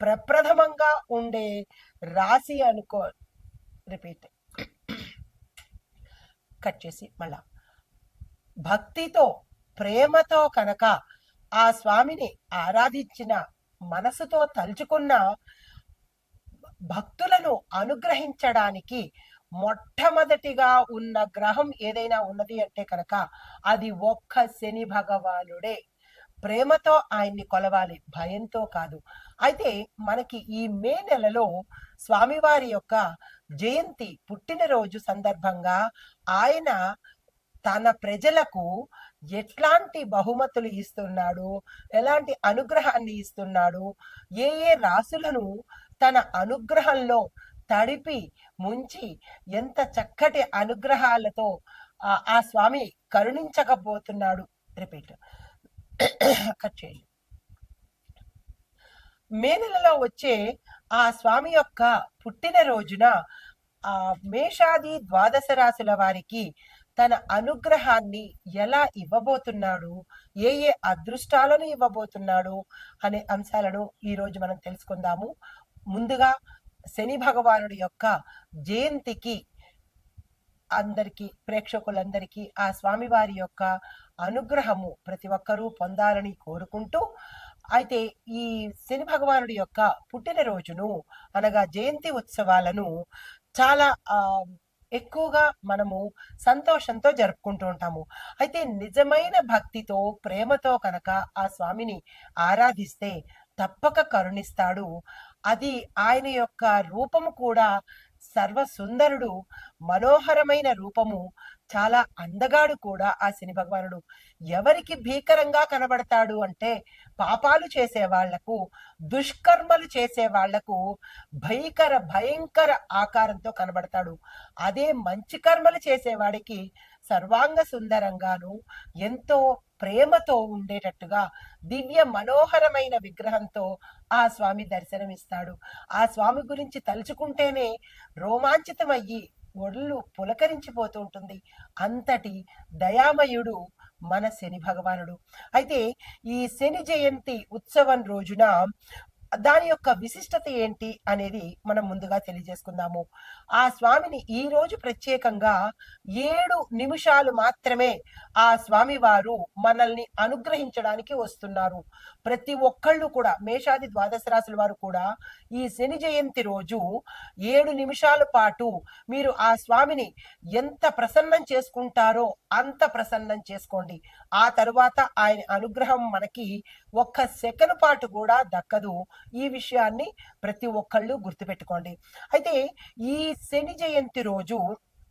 ప్రప్రథమంగా ఉండే రాశి అనుకో రిపీట్ కట్ చేసి మళ్ళా. భక్తితో ప్రేమతో కనుక ఆ స్వామిని ఆరాధించిన మనసుతో తలుచుకున్న భక్తులను అనుగ్రహించడానికి మొట్టమొదటిగా ఉన్న గ్రహం ఏదైనా ఉన్నది అంటే కనుక అది ఒక్క శని భగవానుడే. ప్రేమతో ఆయన్ని కొలవాలి భయంతో కాదు. అయితే మనకి ఈ మే నెలలో స్వామివారి యొక్క జయంతి పుట్టినరోజు సందర్భంగా ఆయన తన ప్రజలకు ఎట్లాంటి బహుమతులు ఇస్తున్నాడు ఎలాంటి అనుగ్రహాన్ని ఇస్తున్నాడు ఏ ఏ రాసులను తన అనుగ్రహంలో తడిపి ముంచి ఎంత చక్కటి అనుగ్రహాలతో ఆ- ఆ స్వామి కరుణించకపోతున్నాడు. రిపీట్. కట్ చేయండి. మే నెలలో వచ్చే ఆ స్వామి యొక్క పుట్టినరోజున ఆ మేషాది ద్వాదశ రాశుల వారికి తన అనుగ్రహాన్ని ఎలా ఇవ్వబోతున్నాడు ఏ ఏ అదృష్టాలను ఇవ్వబోతున్నాడు అనే అంశాలను ఈ రోజు మనం తెలుసుకుందాము. ముందుగా శని భగవానుడి యొక్క జయంతికి అందరికీ ప్రేక్షకులందరికీ ఆ స్వామివారి యొక్క అనుగ్రహము ప్రతి ఒక్కరూ పొందాలని కోరుకుంటూ అయితే ఈ శని భగవానుడి యొక్క పుట్టినరోజును అనగా జయంతి ఉత్సవాలను చాలా ఎక్కువగా మనము సంతోషంతో జరుపుకుంటూ ఉంటాము. అయితే నిజమైన భక్తితో ప్రేమతో కనుక ఆ స్వామిని ఆరాధిస్తే తప్పక కరుణిస్తాడు. అది ఆయన యొక్క రూపము కూడా సర్వసుందరుడు మనోహరమైన రూపము చాలా అందగాడు కూడా ఆ శని భగవానుడు. ఎవరికి భీకరంగా కనబడతాడు అంటే పాపాలు చేసే వాళ్ళకు దుష్కర్మలు చేసే వాళ్ళకు భయంకర భయంకర ఆకారంతో కనబడతాడు. అదే మంచి కర్మలు చేసేవాడికి సర్వాంగ సుందరంగాను ఎంతో ప్రేమతో ఉండేటట్టుగా దివ్య మనోహరమైన విగ్రహంతో ఆ స్వామి దర్శనమిస్తాడు. ఆ స్వామి గురించి తలుచుకుంటేనే రోమాంచితమయ్యి ఒళ్ళు పులకరించిపోతూ ఉంటుంది. అంతటి దయామయుడు మన శని భగవానుడు. అయితే ఈ శని జయంతి ఉత్సవం రోజున దాని యొక్క విశిష్టత ఏంటి అనేది మనం ముందుగా తెలియజేసుకుందాము. ఆ స్వామిని ఈ రోజు ప్రత్యేకంగా ఏడు నిమిషాలు మాత్రమే ఆ స్వామి వారు మనల్ని అనుగ్రహించడానికి వస్తున్నారు. ప్రతి ఒక్కళ్ళు కూడా మేషాది ద్వాదశ రాశుల వారు కూడా ఈ శని జయంతి రోజు ఏడు నిమిషాల పాటు మీరు ఆ స్వామిని ఎంత ప్రసన్నం చేసుకుంటారో అంత ప్రసన్నం చేసుకోండి. ఆ తరువాత ఆయన అనుగ్రహం మనకి ఒక్క సెకండ్ పాటు కూడా దక్కదు. ఈ విషయాన్ని ప్రతి ఒక్కళ్ళు గుర్తుపెట్టుకోండి. అయితే ఈ శని జయంతి రోజు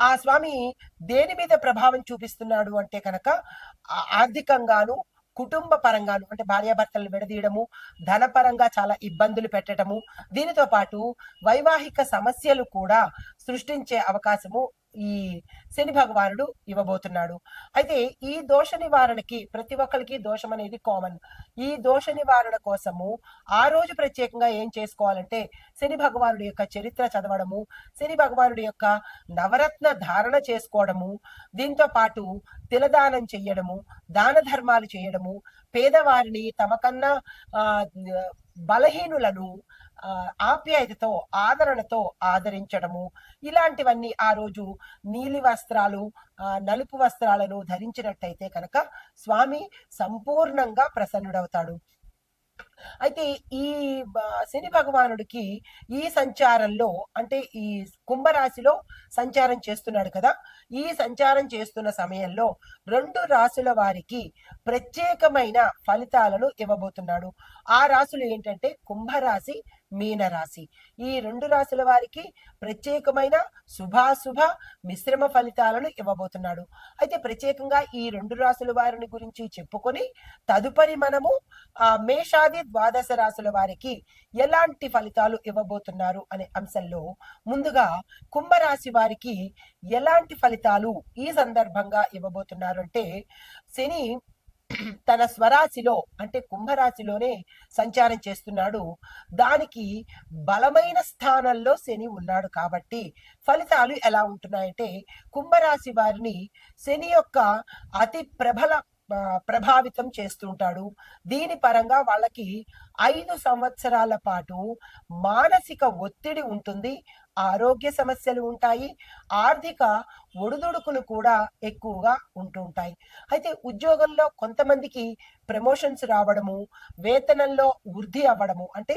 ఆ స్వామి దేని మీద ప్రభావం చూపిస్తున్నాడు అంటే కనుక ఆ- ఆర్థికంగాను కుటుంబ పరంగాను అంటే భార్యాభర్తలను విడదీయడము ధనపరంగా చాలా ఇబ్బందులు పెట్టడము దీనితో పాటు వైవాహిక సమస్యలు కూడా సృష్టించే అవకాశము ఈ శని భగవానుడు ఇవ్వబోతున్నాడు. అయితే ఈ దోష నివారణకి ప్రతి ఒక్కరికి దోషం అనేది కామన్ ఈ దోష నివారణ కోసము ఆ రోజు ప్రత్యేకంగా ఏం చేసుకోవాలంటే శని భగవానుడి యొక్క చరిత్ర చదవడము శని భగవానుడి యొక్క నవరత్న ధారణ చేసుకోవడము దీంతో పాటు తిలదానం చెయ్యడము దాన ధర్మాలు చేయడము పేదవారిని తమకన్నా ఆ, బలహీనులను ఆప్యాయతతో ఆదరణతో ఆదరించడము. ఇలాంటివన్నీ ఆ రోజు నీలి వస్త్రాలు నలుపు వస్త్రాలను ధరించినట్టయితే కనుక స్వామి సంపూర్ణంగా ప్రసన్నుడవుతాడు. అయితే ఈ శని భగవానుడికి ఈ సంచారంలో అంటే ఈ కుంభరాశిలో సంచారం చేస్తున్నాడు కదా ఈ సంచారం చేస్తున్న సమయంలో రెండు రాశుల వారికి ప్రత్యేకమైన ఫలితాలను ఇవ్వబోతున్నాడు. ఆ రాశులు ఏంటంటే కుంభరాశి మీనరాశి. ఈ రెండు రాశుల వారికి ప్రత్యేకమైన శుభాశుభ మిశ్రమ ఫలితాలను ఇవ్వబోతున్నాడు. అయితే ప్రత్యేకంగా ఈ రెండు రాశుల వారిని గురించి చెప్పుకొని తదుపరి మనము ఆ మేషాది ద్వాదశ రాశుల వారికి ఎలాంటి ఫలితాలు ఇవ్వబోతున్నారు అనే అంశంలో ముందుగా కుంభరాశి వారికి ఎలాంటి ఫలితాలు ఈ సందర్భంగా ఇవ్వబోతున్నారు అంటే శని తన స్వరాశిలో అంటే కుంభరాశిలోనే సంచారం చేస్తున్నాడు. దానికి బలమైన స్థానంలో శని ఉన్నాడు కాబట్టి ఫలితాలు ఎలా ఉంటున్నాయంటే కుంభరాశి వారిని శని యొక్క అతి ప్రబల ప్రభావితం చేస్తుంటాడు. దీని పరంగా వాళ్ళకి ఐదు సంవత్సరాల పాటు మానసిక ఒత్తిడి ఉంటుంది. ఆరోగ్య సమస్యలు ఉంటాయి. ఆర్థిక ఒడిదుడుకులు కూడా ఎక్కువగా ఉంటుంటాయి. అయితే ఉద్యోగంలో కొంతమందికి ప్రమోషన్స్ రావడము వేతనంలో వృద్ధి అవ్వడము అంటే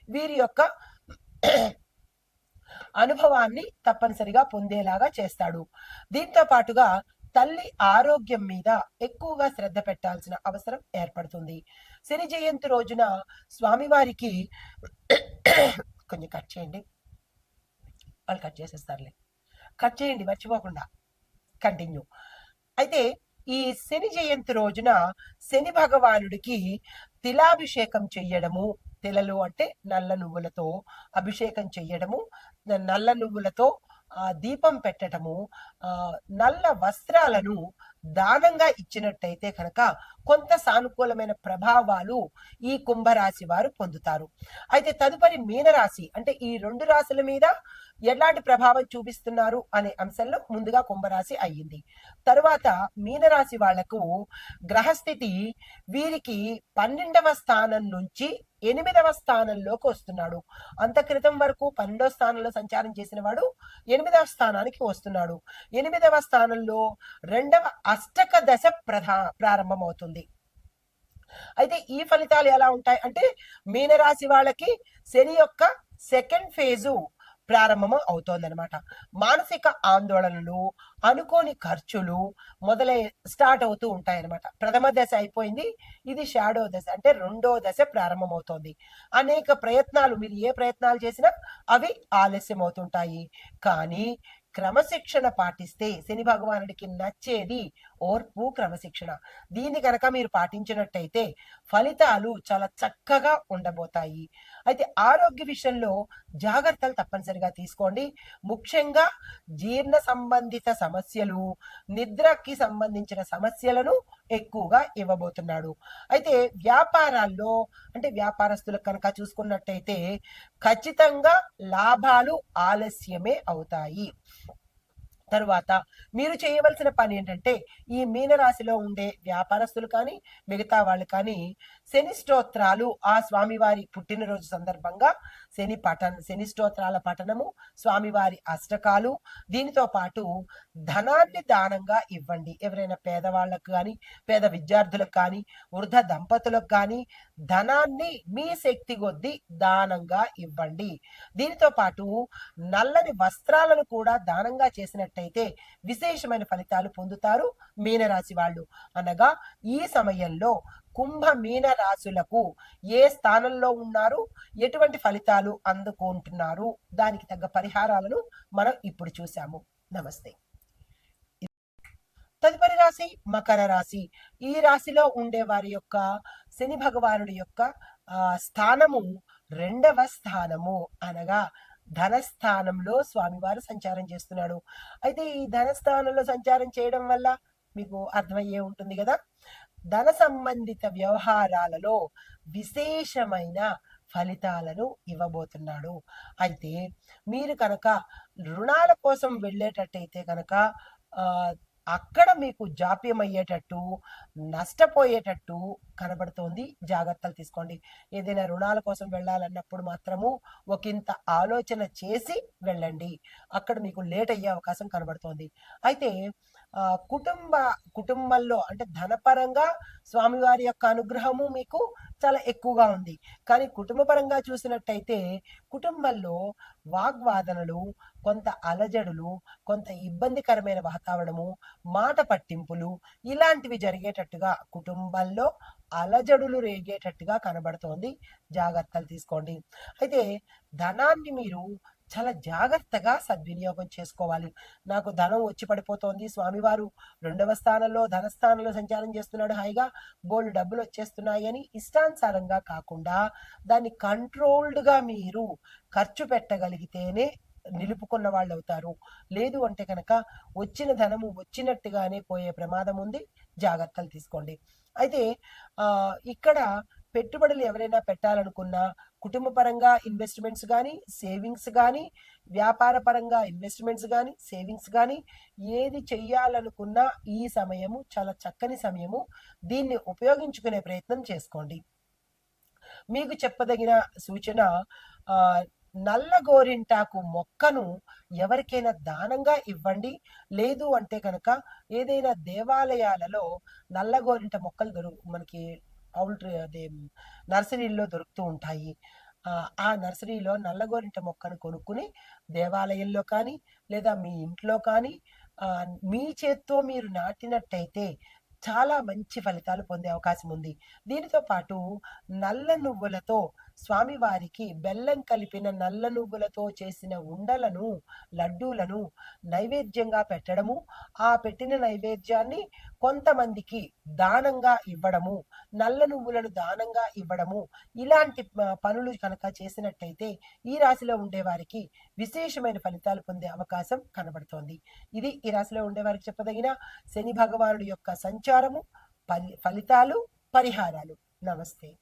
వీరి యొక్క అనుభవాన్ని తప్పనిసరిగా పొందేలాగా చేస్తాడు. దీంతో పాటుగా తల్లి ఆరోగ్యం మీద ఎక్కువగా శ్రద్ధ పెట్టాల్సిన అవసరం ఏర్పడుతుంది. శని జయంతి రోజున స్వామివారికి కొంచెం కట్ చేయండి. వాళ్ళు కట్ చేసేస్తారులే. కట్ చేయండి మర్చిపోకుండా. కంటిన్యూ అయితే ఈ శని జయంతి రోజున శని భగవానుడికి తిలాభిషేకం చెయ్యడము తిలలు అంటే నల్ల నువ్వులతో అభిషేకం చెయ్యడము నల్ల నువ్వులతో ఆ దీపం పెట్టడము ఆ నల్ల వస్త్రాలను దానంగా ఇచ్చినట్టయితే కనుక కొంత సానుకూలమైన ప్రభావాలు ఈ కుంభరాశి వారు పొందుతారు. అయితే తదుపరి మీనరాశి అంటే ఈ రెండు రాశుల మీద ఎలాంటి ప్రభావం చూపిస్తున్నారు అనే అంశంలో ముందుగా కుంభరాశి అయ్యింది. తరువాత మీనరాశి వాళ్ళకు గ్రహస్థితి వీరికి పన్నెండవ స్థానం నుంచి ఎనిమిదవ స్థానంలోకి వస్తున్నాడు. అంత క్రితం వరకు పన్నెండవ స్థానంలో సంచారం చేసిన వాడు ఎనిమిదవ స్థానానికి వస్తున్నాడు. ఎనిమిదవ స్థానంలో రెండవ అష్టక దశ ప్రధా ప్రారంభమవుతుంది. అయితే ఈ ఫలితాలు ఎలా ఉంటాయి? అంటే మీనరాశి వాళ్ళకి శని యొక్క సెకండ్ ఫేజు ప్రారంభం అవుతోందనమాట మానసిక ఆందోళనలు అనుకోని ఖర్చులు మొదలై స్టార్ట్ అవుతూ ఉంటాయన్నమాట. ప్రథమ దశ అయిపోయింది ఇది షాడో దశ అంటే రెండో దశ ప్రారంభమవుతోంది. అనేక ప్రయత్నాలు మీరు ఏ ప్రయత్నాలు చేసినా అవి ఆలస్యం అవుతుంటాయి కానీ క్రమశిక్షణ పాటిస్తే శని భగవానుడికి నచ్చేది ఓర్పు క్రమశిక్షణ. దీన్ని కనుక మీరు పాటించినట్టయితే ఫలితాలు చాలా చక్కగా ఉండబోతాయి. అయితే ఆరోగ్య విషయంలో జాగ్రత్తలు తప్పనిసరిగా తీసుకోండి. ముఖ్యంగా జీర్ణ సంబంధిత సమస్యలు నిద్రకి సంబంధించిన సమస్యలను ఎక్కువగా ఇవ్వబోతున్నాడు. అయితే వ్యాపారాల్లో అంటే వ్యాపారస్తులకు కనుక చూసుకున్నట్టయితే ఖచ్చితంగా లాభాలు ఆలస్యమే అవుతాయి. తరువాత మీరు చేయవలసిన పని ఏంటంటే ఈ మీనరాశిలో ఉండే వ్యాపారస్తులు కానీ మిగతా వాళ్ళు కానీ శని స్తోత్రాలు ఆ స్వామివారి పుట్టినరోజు సందర్భంగా శని పఠన శని స్తోత్రాల పఠనము స్వామివారి అష్టకాలు దీనితో పాటు ధనాన్ని దానంగా ఇవ్వండి. ఎవరైనా పేదవాళ్ళకు కానీ పేద విద్యార్థులకు కానీ వృద్ధ దంపతులకు కానీ ధనాన్ని మీ శక్తి కొద్దీ దానంగా ఇవ్వండి. దీనితో పాటు నల్లని వస్త్రాలను కూడా దానంగా చేసినట్టే చేసినట్టయితే విశేషమైన ఫలితాలు పొందుతారు మీనరాశి వాళ్ళు. అనగా ఈ సమయంలో కుంభ మీన రాశులకు ఏ స్థానంలో ఉన్నారు ఎటువంటి ఫలితాలు అందుకుంటున్నారు దానికి తగ్గ పరిహారాలను మనం ఇప్పుడు చూసాము నమస్తే. తదుపరి రాశి మకర రాశి. ఈ రాశిలో ఉండే వారి యొక్క శని భగవానుడి యొక్క ఆ, స్థానము రెండవ స్థానము. అనగా ధనస్థానంలో స్వామివారు సంచారం చేస్తున్నాడు. అయితే ఈ ధనస్థానంలో సంచారం చేయడం వల్ల మీకు అర్థమయ్యే ఉంటుంది కదా? ధన సంబంధిత వ్యవహారాలలో విశేషమైన ఫలితాలను ఇవ్వబోతున్నాడు. అయితే మీరు కనుక రుణాల కోసం వెళ్ళేటట్టయితే కనుక అక్కడ మీకు జాప్యం అయ్యేటట్టు నష్టపోయేటట్టు కనబడుతోంది. జాగ్రత్తలు తీసుకోండి. ఏదైనా రుణాల కోసం వెళ్ళాలన్నప్పుడు మాత్రము ఒకంత ఆలోచన చేసి వెళ్ళండి. అక్కడ మీకు లేట్ అయ్యే అవకాశం కనబడుతోంది. అయితే కుటుంబ కుటుంబంలో అంటే ధనపరంగా స్వామివారి యొక్క అనుగ్రహము మీకు చాలా ఎక్కువగా ఉంది. కానీ కుటుంబపరంగా చూసినట్టయితే కుటుంబంలో వాగ్వాదనలు కొంత అలజడులు కొంత ఇబ్బందికరమైన వాతావరణము మాట పట్టింపులు ఇలాంటివి జరిగేటట్టుగా కుటుంబంలో అలజడులు రేగేటట్టుగా కనబడుతోంది. జాగ్రత్తలు తీసుకోండి. అయితే ధనాన్ని మీరు చాలా జాగ్రత్తగా సద్వినియోగం చేసుకోవాలి. నాకు ధనం వచ్చి పడిపోతోంది. స్వామివారు రెండవ స్థానంలో ధనస్థానంలో సంచారం చేస్తున్నాడు. హాయిగా బోల్డ్ డబ్బులు వచ్చేస్తున్నాయి అని ఇష్టానుసారంగా కాకుండా దాన్ని కంట్రోల్డ్గా మీరు ఖర్చు పెట్టగలిగితేనే నిలుపుకున్న వాళ్ళు అవుతారు లేదు అంటే కనుక వచ్చిన ధనము వచ్చినట్టుగానే పోయే ప్రమాదం ఉంది. జాగ్రత్తలు తీసుకోండి. అయితే ఇక్కడ పెట్టుబడులు ఎవరైనా పెట్టాలనుకున్నా కుటుంబ పరంగా ఇన్వెస్ట్మెంట్స్ కానీ సేవింగ్స్ కానీ వ్యాపార పరంగా ఇన్వెస్ట్మెంట్స్ కానీ సేవింగ్స్ కానీ ఏది చెయ్యాలనుకున్నా ఈ సమయము చాలా చక్కని సమయము. దీన్ని ఉపయోగించుకునే ప్రయత్నం చేసుకోండి. మీకు చెప్పదగిన సూచన నల్ల గోరింటాకు మొక్కను ఎవరికైనా దానంగా ఇవ్వండి. లేదు అంటే కనుక ఏదైనా దేవాలయాలలో నల్ల గోరింట మొక్కలు మనకి పౌల్ట్రీ అదే నర్సరీల్లో దొరుకుతూ ఉంటాయి. ఆ, నర్సరీలో నల్లగోరింట మొక్కను కొనుక్కుని దేవాలయంలో కానీ లేదా మీ ఇంట్లో కానీ మీ చేత్తో మీరు నాటినట్టయితే చాలా మంచి ఫలితాలు పొందే అవకాశం ఉంది. దీనితో పాటు నల్ల నువ్వులతో స్వామివారికి బెల్లం కలిపిన నల్ల నువ్వులతో చేసిన ఉండలను లడ్డూలను నైవేద్యంగా పెట్టడము ఆ పెట్టిన నైవేద్యాన్ని కొంతమందికి దానంగా ఇవ్వడము నల్ల నువ్వులను దానంగా ఇవ్వడము ఇలాంటి పనులు కనుక చేసినట్టయితే ఈ రాశిలో ఉండే వారికి విశేషమైన ఫలితాలు పొందే అవకాశం కనబడుతోంది. ఇది ఈ రాశిలో ఉండే వారికి చెప్పదగిన శని భగవానుడి యొక్క సంచారము ఫలి- ఫలితాలు పరిహారాలు. నమస్తే.